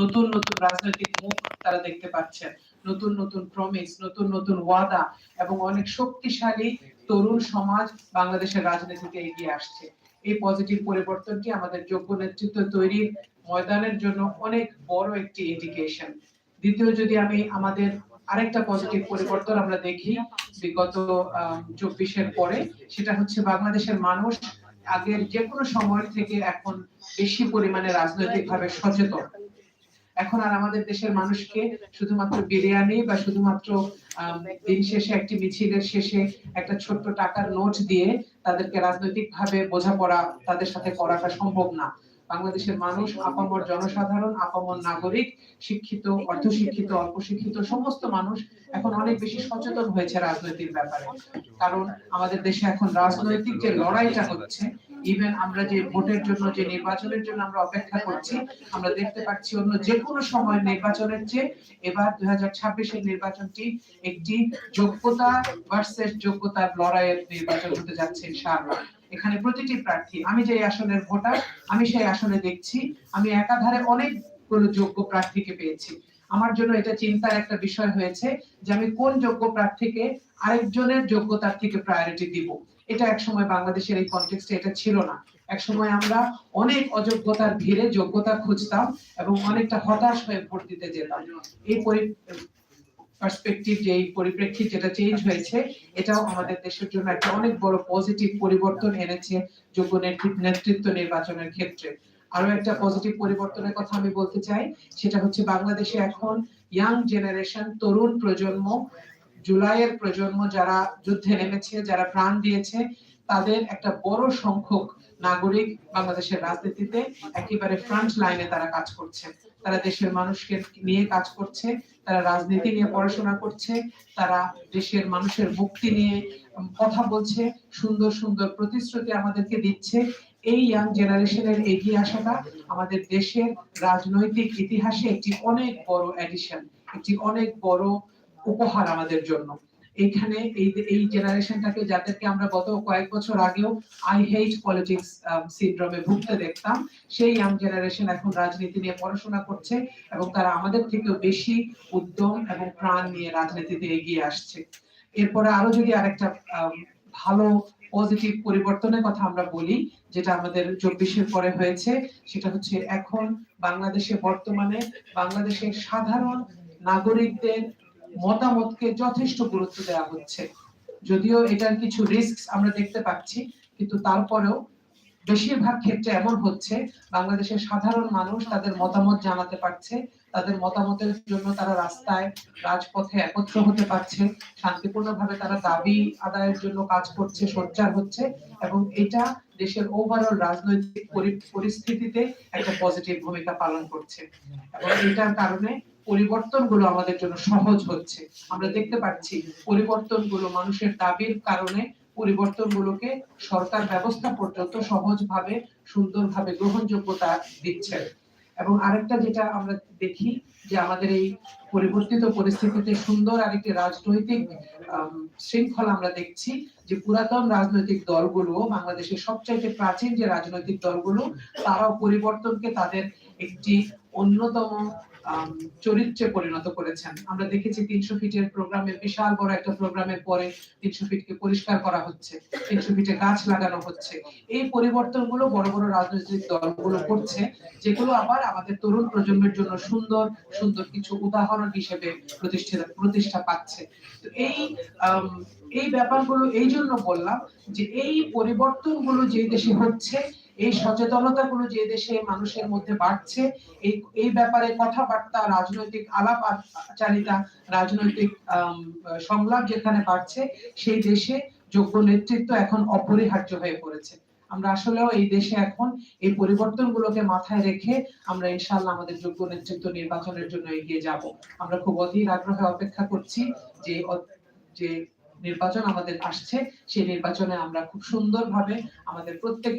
নতুন নতুন রাজনৈতিক মুখ তারা দেখতে পাচ্ছেন। নতুন নতুন প্রমিস নতুন নতুন ওয়াদা এবং অনেক শক্তিশালী তরুণ সমাজ বাংলাদেশের রাজনীতিতে এগিয়ে আসছে। এই পজিটিভ পরিবর্তনটি আমাদের যোগ্য নেতৃত্ব তৈরির ময়দানের জন্য অনেক বড় একটি ইন্ডিকেশন দ্বিতীয়, যদি আমি আমাদের আরেকটা পজিটিভ পরিবর্তন আমরা দেখি বিগত চব্বিশের পরে, সেটা হচ্ছে বাংলাদেশের মানুষ আগের যে কোনো সময় থেকে এখন বেশি পরিমাণে রাজনৈতিকভাবে সচেতন। এখন আর আমাদের দেশের মানুষকে শুধুমাত্র বিরিয়ানি বা শুধুমাত্র দিন শেষে একটি মিছিলের শেষে একটা ছোট্ট টাকার নোট দিয়ে তাদেরকে রাজনৈতিক ভাবে বোঝাপড়া তাদের সাথে করাটা সম্ভব না। বাংলাদেশের মানুষ, আপামর জনসাধারণ, আপামর নাগরিক, শিক্ষিত, অর্ধশিক্ষিত অল্প শিক্ষিত সমস্ত মানুষ এখন অনেক বেশি সচেতন হয়েছে রাজনৈতিক ব্যাপারে। কারণ আমাদের দেশে এখন রাজনৈতিক যে লড়াইটা হচ্ছে ইভেন আমরা যে ভোটের জন্য, যে নির্বাচনের জন্য আমরা অপেক্ষা করছি, আমরা দেখতে পাচ্ছি অন্য যে কোনো সময় নির্বাচনের চেয়ে এবার দুই হাজার ছাব্বিশের নির্বাচনটি একটি যোগ্যতা ভার্সেস যোগ্যতার লড়াইয়ের নির্বাচন হতে যাচ্ছে ইনশাআল্লাহ। এখানে প্রতিটি প্রার্থী, আমি যে আসনের ভোটার, আমি সেই আসনে দেখছি, আমি একাধারে অনেকগুলো যোগ্য প্রার্থীকে পেয়েছি। আমার জন্য এটা চিন্তার একটা বিষয় হয়েছে যে আমি কোন যোগ্য প্রার্থীকে আরেকজনের যোগ্যতার থেকে প্রায়োরিটি দিব। এটা একসময় বাংলাদেশের এই কনটেক্সটে এটা ছিল না। একসময় আমরা অনেক অযোগ্যতার ভিড়ে যোগ্যতা খুঁজতাম এবং অনেকটা হতাশ হয়ে ভোট দিতে যেতাম। এই পার্সপেক্টিভ যে পরিপ্রেক্ষিত যেটা চেঞ্জ হয়েছে, এটাও আমাদের দেশের জন্য একটা অনেক বড় পজিটিভ পরিবর্তন এনেছে যোগ্য নেতৃত্ব নির্বাচনের ক্ষেত্রে। আরও একটা পজিটিভ পরিবর্তনের কথা আমি বলতে চাই, সেটা হচ্ছে বাংলাদেশে এখন ইয়াং জেনারেশন তরুণ প্রজন্ম জুলাইয়ের প্রজন্ম যারা যুদ্ধে নেমেছে, যারা প্রাণ দিয়েছে, তাদের একটা বড় সংখ্যক নাগরিক বাংলাদেশের রাজনীতিতে একেবারে ফ্রন্ট লাইনে তারা কাজ করছে। তারা দেশের মানুষকে নিয়ে কাজ করছে, তারা রাজনীতি নিয়ে পড়াশোনা করছে, তারা দেশের মানুষের মুক্তি নিয়ে কথা বলছে, সুন্দর সুন্দর প্রতিশ্রুতি আমাদেরকে দিচ্ছে। এই ইয়াং জেনারেশনের এগিয়ে আসাটা আমাদের দেশের রাজনৈতিক ইতিহাসে একটি অনেক বড় এডিশন একটি অনেক বড় উপহার আমাদের জন্য। এখানে এই এই জেনারেশনটাকে যাদেরকে আমরা গত কয়েক বছর আগেও আই হেট পলিটিক্স সিনড্রোমে ভুগতে দেখতাম সেই ইয়াং জেনারেশন এখন রাজনীতি নিয়ে পড়াশোনা করছে এবং তারা আমাদের থেকেও বেশি উদ্যম এবং প্রাণ নিয়ে রাজনীতিতে এগিয়ে আসছে। এরপরে আরও যদি আরেকটা আম, ভালো পজিটিভ পরিবর্তনের কথা আমরা বলি যেটা আমাদের চব্বিশের পরে হয়েছে সেটা হচ্ছে এখন বাংলাদেশে বর্তমানে বাংলাদেশের সাধারণ নাগরিকদের মতামতকে যথেষ্ট গুরুত্ব দেওয়া হচ্ছে। যদিও এটার কিছু রিস্ক আমরা দেখতে পাচ্ছি, কিন্তু তারপরেও বেশিরভাগ ক্ষেত্রে এমন হচ্ছে, বাংলাদেশের সাধারণ মানুষ তাদের মতামত জানাতে পারছে, তাদের মতামতের জন্য তারা রাস্তায় রাজপথে একত্র হতে পারছে, শান্তিপূর্ণভাবে তারা দাবি আদায়ের জন্য কাজ করছে, সোচ্চার হচ্ছে, এবং এটা দেশের ওভারঅল রাজনৈতিক পরি- পরিস্থিতিতে একটা পজিটিভ ভূমিকা পালন করছে। এবং এটার কারণে পরিবর্তনগুলো আমাদের জন্য সহজ হচ্ছে। আমরা দেখতে পাচ্ছি পরিবর্তনগুলো মানুষের দাবির কারণে পরিবর্তনগুলোকে সরকার ব্যবস্থা পর্যন্ত সহজভাবে, সুন্দরভাবে গ্রহণযোগ্যতা দিচ্ছে। এবং আরেকটা যেটা আমরা দেখি যে আমাদের এই পরিবর্তিত পরিস্থিতিতে সুন্দর আরেকটি রাজনৈতিক শৃঙ্খলা আমরা দেখছি যে পুরাতন রাজনৈতিক দলগুলো, বাংলাদেশের সবচাইতে প্রাচীন যে রাজনৈতিক দলগুলো, তারাও পরিবর্তনকে তাদের একটি অন্যতম চরিত্রে পরিণত করেছেন। আমরা দেখেছি তিনশো ফিটের প্রোগ্রামে বিশাল বড় একটা প্রোগ্রামের পরে তিনশো ফিটকে পরিষ্কার করা হচ্ছে, তিনশো ফিটে গাছ লাগানো হচ্ছে। এই পরিবর্তনগুলো বড় বড় রাজনৈতিক দলগুলো করছে, যেগুলো আবার আমাদের তরুণ প্রজন্মের জন্য সুন্দর সুন্দর কিছু উদাহরণ হিসেবে প্রতিষ্ঠিত, প্রতিষ্ঠা পাচ্ছে। তো এই এই ব্যাপারগুলো, এই জন্য বললাম যে এই পরিবর্তনগুলো যে দেশে হচ্ছে এই সচেতনতাগুলো যে দেশে মানুষের মধ্যে বাড়ছে, এই এই ব্যাপারে কথাবার্তা, রাজনৈতিক আলাপ আচারিতা, রাজনৈতিক সংলাপ যেখানে বাড়ছে, সেই দেশে যোগ্য নেতৃত্ব এখন অপরিহার্য হয়ে পড়েছে। আমরা আসলেও এই দেশে এখন এই পরিবর্তনগুলোকে মাথায় রেখে আমরা ইনশাআল্লাহ আমাদের যোগ্য নেতৃত্ব নির্বাচনের জন্য এগিয়ে যাব। আমরা খুব অধীর আগ্রহে অপেক্ষা করছি যে যে নির্বাচন আমাদের আসছে, সেই নির্বাচনে আমরা খুব সুন্দরভাবে আমাদের প্রত্যেকের